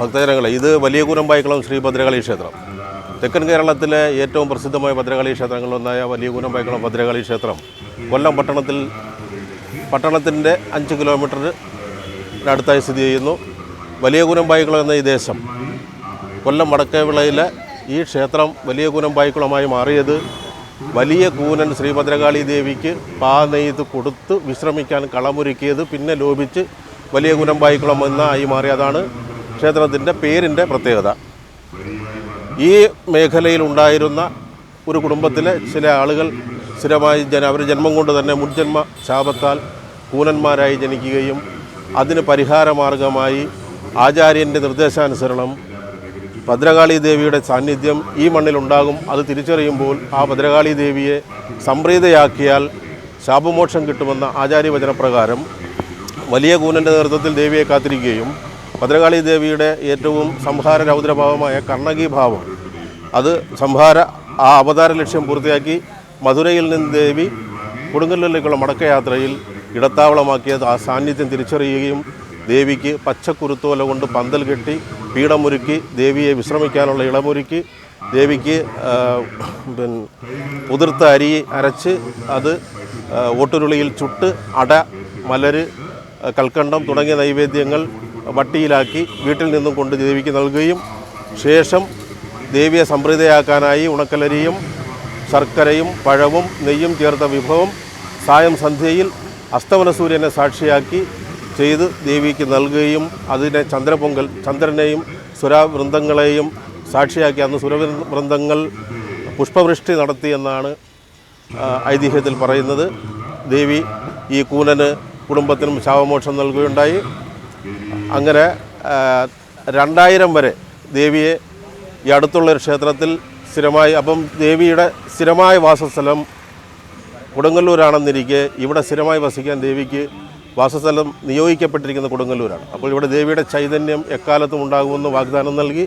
ഭക്തജനങ്ങളെ ഇത് വലിയ കൂനമ്പായിക്കുളം ശ്രീ ഭദ്രകാളി ക്ഷേത്രം. തെക്കൻ കേരളത്തിലെ ഏറ്റവും പ്രസിദ്ധമായ ഭദ്രകാളി ക്ഷേത്രങ്ങളിലൊന്നായ വലിയ കൂനമ്പായിക്കുളം ഭദ്രകാളി ക്ഷേത്രം. കൊല്ലം പട്ടണത്തിൽ പട്ടണത്തിന്റെ അഞ്ച് കിലോമീറ്ററിനടുത്തായി സ്ഥിതി ചെയ്യുന്നു. വലിയ കൂനമ്പായിക്കുളം എന്ന ഈ ദേശം കൊല്ലം വടക്കേവിളയിലെ ഈ ക്ഷേത്രം വലിയ കൂനമ്പായിക്കുളമായി മാറിയത് വലിയ കൂനൻ ശ്രീഭദ്രകാളി ദേവിക്ക് പാ നെയ്ത് കൊടുത്ത് വിശ്രമിക്കാൻ കളമൊരുക്കിയത് പിന്നെ ലോപിച്ച് വലിയ കൂനമ്പായിക്കുളം എന്നായി മാറിയതാണ്. ക്ഷേത്രത്തിന്റെ പേരിന്റെ പ്രത്യേകത. ഈ മേഖലയിൽ ഉണ്ടായിരുന്ന ഒരു കുടുംബത്തിലെ ചില ആളുകൾ സ്ഥിരമായി ജന അവർ ജന്മം കൊണ്ട് തന്നെ മുൻജന്മ ശാപത്താൽ കൂനന്മാരായി ജനിക്കുകയും അതിന് പരിഹാരമാർഗമായി ആചാര്യന്റെ നിർദ്ദേശാനുസരണം ഭദ്രകാളി ദേവിയുടെ സാന്നിധ്യം ഈ മണ്ണിലുണ്ടാകും അത് തിരിച്ചറിയുമ്പോൾ ആ ഭദ്രകാളി ദേവിയെ സംപ്രീതയാക്കിയാൽ ശാപമോക്ഷം കിട്ടുമെന്ന ആചാര്യവചനപ്രകാരം വലിയ കൂനന്റെ നേതൃത്വത്തിൽ ദേവിയെ കാത്തിരിക്കുകയും ഭദ്രകാളി ദേവിയുടെ ഏറ്റവും സംഹാര രൗദ്രഭാവമായ കർണകി ഭാവം. അത് സംഹാര ആ അവതാര ലക്ഷ്യം പൂർത്തിയാക്കി മധുരയിൽ നിന്ന് ദേവി കൊടുങ്ങല്ലൂരിലേക്കുള്ള മടക്കയാത്രയിൽ ഇടത്താവളമാക്കിയത് ആ സാന്നിധ്യം തിരിച്ചറിയുകയും ദേവിക്ക് പച്ചക്കുരുത്തോല കൊണ്ട് പന്തൽ കെട്ടി പീഠമൊരുക്കി ദേവിയെ വിശ്രമിക്കാനുള്ള ഇളമൊരുക്കി ദേവിക്ക് പിന്നെ ഉതിർത്ത അരി അരച്ച് അത് ഓട്ടുരുളിയിൽ ചുട്ട് അട മലര് കൽക്കണ്ടം തുടങ്ങിയ നൈവേദ്യങ്ങൾ വട്ടിയിലാക്കി വീട്ടിൽ നിന്നും കൊണ്ട് ദേവിക്ക് നൽകുകയും ശേഷം ദേവിയെ സംപ്രീതയാക്കാനായി ഉണക്കലരിയും ശർക്കരയും പഴവും നെയ്യും ചേർത്ത വിഭവം സായം സന്ധ്യയിൽ അസ്തമന സൂര്യനെ സാക്ഷിയാക്കി ചെയ്ത് ദേവിക്ക് നൽകുകയും അതിനെ ചന്ദ്രപൊങ്കൽ ചന്ദ്രനെയും സുരവൃന്ദങ്ങളെയും സാക്ഷിയാക്കി അന്ന് സുരവൃന്ദങ്ങൾ പുഷ്പവൃഷ്ടി നടത്തിയെന്നാണ് ഐതിഹ്യത്തിൽ പറയുന്നത്. ദേവി ഈ കൂനന് കുടുംബത്തിനും ശാപമോക്ഷം നൽകുകയുണ്ടായി. അങ്ങനെ രണ്ടായിരം വരെ ദേവിയെ ഈ അടുത്തുള്ള അടുത്തുള്ളൊരു ക്ഷേത്രത്തിൽ സ്ഥിരമായി അപ്പം ദേവിയുടെ സ്ഥിരമായ വാസസ്ഥലം കൊടുങ്ങല്ലൂരാണെന്നിരിക്കെ ഇവിടെ സ്ഥിരമായി വസിക്കാൻ ദേവിക്ക് വാസസ്ഥലം നിയോഗിക്കപ്പെട്ടിരിക്കുന്ന കൊടുങ്ങല്ലൂരാണ്. അപ്പോൾ ഇവിടെ ദേവിയുടെ ചൈതന്യം എക്കാലത്തും ഉണ്ടാകുമെന്ന് വാഗ്ദാനം നൽകി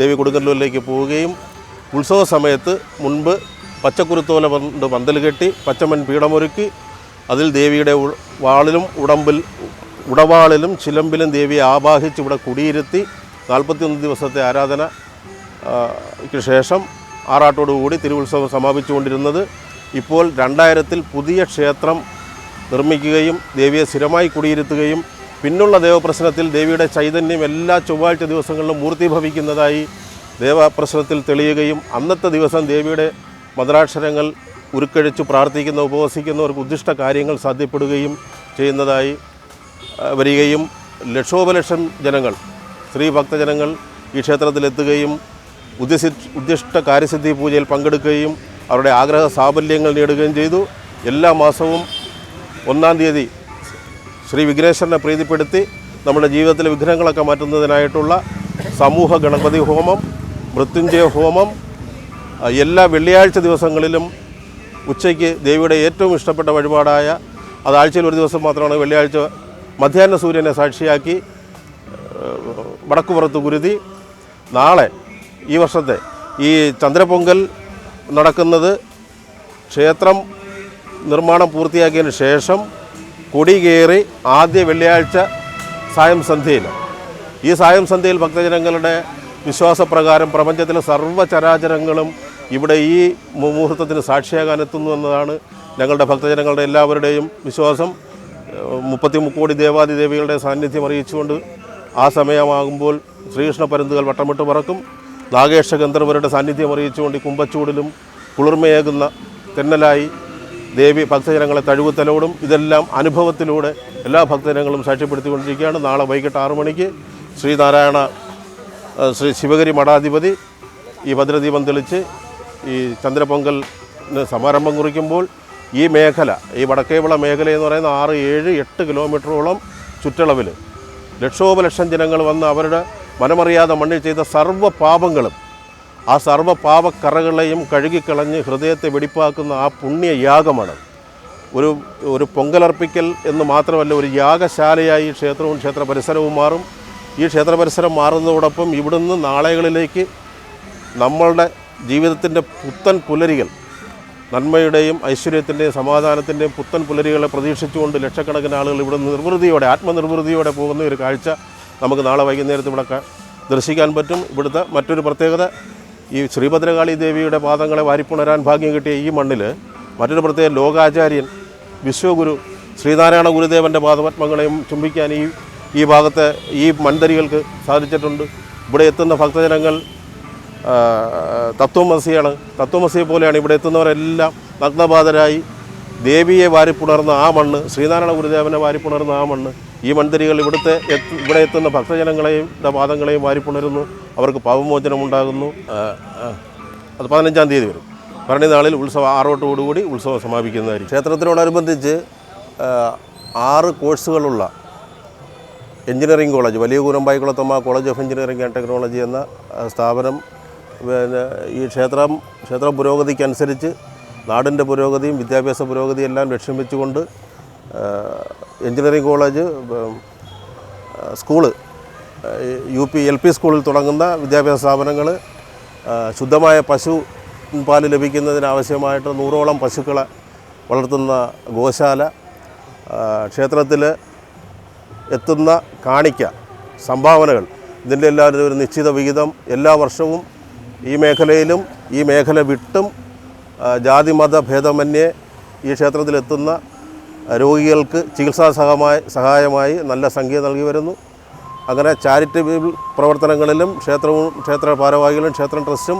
ദേവി കൊടുങ്ങല്ലൂരിലേക്ക് പോവുകയും ഉത്സവ സമയത്ത് മുൻപ് പച്ചക്കുരുത്തോല കൊണ്ട് പന്തൽ കെട്ടി പച്ചമൻ പീഠമൊരുക്കി അതിൽ ദേവിയുടെ വാളിലും ഉടമ്പിൽ ഉടവാളിലും ചിലമ്പിലും ദേവിയെ ആവാഹിച്ച് ഇവിടെ കുടിയിരുത്തി നാൽപ്പത്തിയൊന്ന് ദിവസത്തെ ആരാധന ആ, ക്ക് ശേഷം ആറാട്ടോടുകൂടി തിരുവുത്സവം സമാപിച്ചുകൊണ്ടിരുന്നത്. ഇപ്പോൾ രണ്ടായിരത്തിൽ പുതിയ ക്ഷേത്രം നിർമ്മിക്കുകയും ദേവിയെ സ്ഥിരമായി കുടിയിരുത്തുകയും പിന്നുള്ള ദേവപ്രശ്നത്തിൽ ദേവിയുടെ ചൈതന്യം എല്ലാ ചൊവ്വാഴ്ച ദിവസങ്ങളിലും മൂർത്തിഭവിക്കുന്നതായി ദേവപ്രശ്നത്തിൽ തെളിയുകയും അന്നത്തെ ദിവസം ദേവിയുടെ മന്ത്രാക്ഷരങ്ങൾ ഉരുക്കഴിച്ചു പ്രാർത്ഥിക്കുന്ന ഉപവസിക്കുന്നവർക്ക് ഉദ്ദിഷ്ട കാര്യങ്ങൾ സാധ്യപ്പെടുകയും ചെയ്യുന്നതായി വരികയും ലക്ഷോപലക്ഷം ജനങ്ങൾ സ്ത്രീ ഭക്തജനങ്ങൾ ഈ ക്ഷേത്രത്തിലെത്തുകയും ഉദ്ദേശി ഉദ്ദിഷ്ട കാര്യസിദ്ധി പൂജയിൽ പങ്കെടുക്കുകയും അവരുടെ ആഗ്രഹ സാഫല്യങ്ങൾ നേടുകയും ചെയ്തു. എല്ലാ മാസവും ഒന്നാം തീയതി ശ്രീ വിഘ്നേശ്വരനെ പ്രീതിപ്പെടുത്തി നമ്മുടെ ജീവിതത്തിലെ വിഘ്നങ്ങളൊക്കെ മാറ്റുന്നതിനായിട്ടുള്ള സമൂഹ ഗണപതി ഹോമം മൃത്യുഞ്ജയ ഹോമം എല്ലാ വെള്ളിയാഴ്ച ദിവസങ്ങളിലും ഉച്ചയ്ക്ക് ദേവിയുടെ ഏറ്റവും ഇഷ്ടപ്പെട്ട വഴിപാടായ അത് ആഴ്ചയിൽ ഒരു ദിവസം മാത്രമാണ് വെള്ളിയാഴ്ച മധ്യാഹ്ന സൂര്യനെ സാക്ഷിയാക്കി വടക്കുപുറത്ത് ഗുരുതി. നാളെ ഈ വർഷത്തെ ഈ ചന്ദ്രപൊങ്കൽ നടക്കുന്നത് ക്ഷേത്രം നിർമ്മാണം പൂർത്തിയാക്കിയതിന് ശേഷം കൊടി കയറി ആദ്യ വെള്ളിയാഴ്ച സായം സന്ധ്യയിൽ. ഈ സായം സന്ധ്യയിൽ ഭക്തജനങ്ങളുടെ വിശ്വാസപ്രകാരം പ്രപഞ്ചത്തിലെ സർവചരാചരങ്ങളും ഇവിടെ ഈ മുഹൂർത്തത്തിന് സാക്ഷിയാകാൻ എത്തുന്നു എന്നതാണ് ഞങ്ങളുടെ ഭക്തജനങ്ങളുടെ എല്ലാവരുടെയും വിശ്വാസം. മുപ്പത്തി മുക്കോടി ദേവാദി ദേവികളുടെ സാന്നിധ്യം അറിയിച്ചുകൊണ്ട് ആ സമയമാകുമ്പോൾ ശ്രീകൃഷ്ണ പരുന്തുകൾ വട്ടമിട്ട് പറക്കും. നാഗേഷ ഗന്ധർവരുടെ സാന്നിധ്യം അറിയിച്ചുകൊണ്ട് കുമ്പച്ചൂടിലും കുളിർമയേകുന്ന തെന്നലായി ദേവി ഭക്തജനങ്ങളെ തഴുകുത്തലോടും ഇതെല്ലാം അനുഭവത്തിലൂടെ എല്ലാ ഭക്തജനങ്ങളും സാക്ഷ്യപ്പെടുത്തിക്കൊണ്ടിരിക്കുകയാണ്. നാളെ വൈകിട്ട് ആറു മണിക്ക് ശ്രീനാരായണ ശ്രീ ശിവഗിരി മഠാധിപതി ഈ ഭദ്രദീപം തെളിച്ച് ഈ ചന്ദ്രപൊങ്കൽ സമാരംഭം കുറിക്കുമ്പോൾ ഈ മേഖല ഈ വടക്കേവിള മേഖല എന്ന് പറയുന്ന ആറ് ഏഴ് എട്ട് കിലോമീറ്ററോളം ചുറ്റളവിൽ ലക്ഷോപലക്ഷം ജനങ്ങൾ വന്ന് അവരുടെ മനമറിയാതെ മണ്ണിൽ ചെയ്ത സർവ പാപങ്ങളും ആ സർവ പാപക്കറകളെയും കഴുകിക്കളഞ്ഞ് ഹൃദയത്തെ വെടിപ്പാക്കുന്ന ആ പുണ്യയാഗമാണ് ഒരു ഒരു പൊങ്കലർപ്പിക്കൽ എന്ന് മാത്രമല്ല ഒരു യാഗശാലയായി ഈ ക്ഷേത്രവും ക്ഷേത്ര പരിസരവും മാറും. ഈ ക്ഷേത്ര പരിസരം മാറുന്നതോടൊപ്പം ഇവിടുന്ന് നാളെകളിലേക്ക് നമ്മളുടെ ജീവിതത്തിന്റെ പുത്തൻ പുലരികൾ നന്മയുടെയും ഐശ്വര്യത്തിന്റെയും സമാധാനത്തിന്റെയും പുത്തൻ പുലരികളെ പ്രതീക്ഷിച്ചുകൊണ്ട് ലക്ഷക്കണക്കിന് ആളുകൾ ഇവിടെ നിർവൃതിയോടെ ആത്മനിർവൃതിയോടെ പോകുന്ന ഒരു കാഴ്ച നമുക്ക് നാളെ വൈകുന്നേരത്ത് ഇവിടെ ദർശിക്കാൻ പറ്റും. ഇവിടുത്തെ മറ്റൊരു പ്രത്യേകത ഈ ശ്രീഭദ്രകാളി ദേവിയുടെ പാദങ്ങളെ വാരിപ്പുണരാൻ ഭാഗ്യം കിട്ടിയ ഈ മണ്ണിൽ മറ്റൊരു പ്രത്യേക ലോകാചാര്യൻ വിശ്വഗുരു ശ്രീനാരായണ ഗുരുദേവന്റെ പാദപത്മങ്ങളെയും ചുംബിക്കാൻ ഈ ഈ ഭാഗത്തെ ഈ മൺതരികൾക്ക് സാധിച്ചിട്ടുണ്ട്. ഇവിടെ എത്തുന്ന ഭക്തജനങ്ങൾ തത്വമസിയാണ് തത്വമസിയെ പോലെയാണ് ഇവിടെ എത്തുന്നവരെല്ലാം നഗ്നബാധരായി. ദേവിയെ വാരിപ്പുണർന്ന ആ മണ്ണ് ശ്രീനാരായണ ഗുരുദേവനെ വാരിപ്പുണർന്ന ആ മണ്ണ് ഈ മന്ദിരികൾ ഇവിടുത്തെ ഇവിടെ എത്തുന്ന ഭക്തജനങ്ങളെയും പാദങ്ങളെയും വാരിപ്പുണരുന്നു. അവർക്ക് പാപമോചനമുണ്ടാകുന്നു. അത് പതിനഞ്ചാം തീയതി വരും. ഭരണി നാളിൽ ഉത്സവം ആറോട്ടോടുകൂടി ഉത്സവം സമാപിക്കുന്നതായിരിക്കും. ക്ഷേത്രത്തിനോടനുബന്ധിച്ച് ആറ് കോഴ്സുകളുള്ള എഞ്ചിനീയറിംഗ് കോളേജ് വലിയ Koorambayikulathamma college of engineering and technology എന്ന സ്ഥാപനം പിന്നെ ഈ ക്ഷേത്രം ക്ഷേത്ര പുരോഗതിക്കനുസരിച്ച് നാടിന്റെ പുരോഗതിയും വിദ്യാഭ്യാസ പുരോഗതിയും എല്ലാം ലക്ഷ്യം വെച്ചുകൊണ്ട് engineering college school U P L P സ്കൂളിൽ തുടങ്ങുന്ന വിദ്യാഭ്യാസ സ്ഥാപനങ്ങൾ ശുദ്ധമായ പശു പാൽ ലഭിക്കുന്നതിനാവശ്യമായിട്ട് നൂറോളം പശുക്കളെ വളർത്തുന്ന ഗോശാല ക്ഷേത്രത്തിൽ എത്തുന്ന കാണിക്ക സംഭാവനകൾ ഇതിന്റെ എല്ലാവരും ഒരു നിശ്ചിത വിഹിതം എല്ലാ വർഷവും ഈ മേഖലയിലും ഈ മേഖല വിട്ടും ജാതി മത ഭേദമന്യേ ഈ ക്ഷേത്രത്തിലെത്തുന്ന രോഗികൾക്ക് ചികിത്സാ സഹമായി സഹായമായി നല്ല സംഖ്യ നൽകി വരുന്നു. അങ്ങനെ ചാരിറ്റബിൾ പ്രവർത്തനങ്ങളിലും ക്ഷേത്രവും ക്ഷേത്ര ഭാരവാഹികളും ക്ഷേത്ര ട്രസ്റ്റും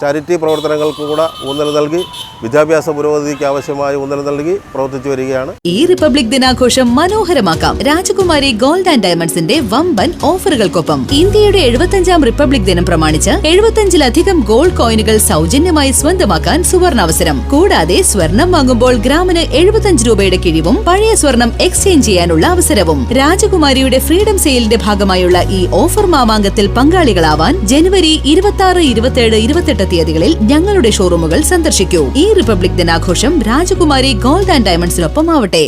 ചാരിറ്റി പ്രവർത്തനങ്ങൾക്ക് കൂടെ ഊന്നൽ നൽകി വിദ്യാഭ്യാസ പുരോഗതിക്ക് ആവശ്യമായ ഊന്നൽ നൽകി പ്രവർത്തിച്ചു വരികയാണ്. ഈ റിപ്പബ്ലിക് ദിനാഘോഷം മനോഹരമാക്കാം. രാജകുമാരി ഗോൾഡ് ആൻഡ് ഡയമണ്ട്സിന്റെ വമ്പൻ ഓഫറുകൾക്കൊപ്പം ഇന്ത്യയുടെ എഴുപത്തഞ്ചാം റിപ്പബ്ലിക് ദിനം പ്രമാണിച്ച് എഴുപത്തഞ്ചിലധികം ഗോൾഡ് കോയിനുകൾ സൗജന്യമായി സ്വന്തമാക്കാൻ സുവർണാവസരം. കൂടാതെ സ്വർണം വാങ്ങുമ്പോൾ ഗ്രാമിന് എഴുപത്തഞ്ച് രൂപയുടെ കിഴിവും പഴയ സ്വർണം എക്സ്ചേഞ്ച് ചെയ്യാനുള്ള അവസരവും. രാജകുമാരിയുടെ ഫ്രീഡം സെയിലിന്റെ ഭാഗമായുള്ള ഈ ഓഫർ മാമാങ്കത്തിൽ പങ്കാളികളാവാൻ ജനുവരി ഇരുപത്തി ആറ് ഇരുപത്തിയേഴ് ഇരുപത്തെട്ട് തീയതികളിൽ ഞങ്ങളുടെ ഷോറൂമുകൾ സന്ദർശിക്കൂ. ഈ റിപ്പബ്ലിക് ദിനാഘോഷം രാജകുമാരി ഗോൾഡ് ആൻഡ് ഡയമണ്ട്സിനൊപ്പം ആവട്ടെ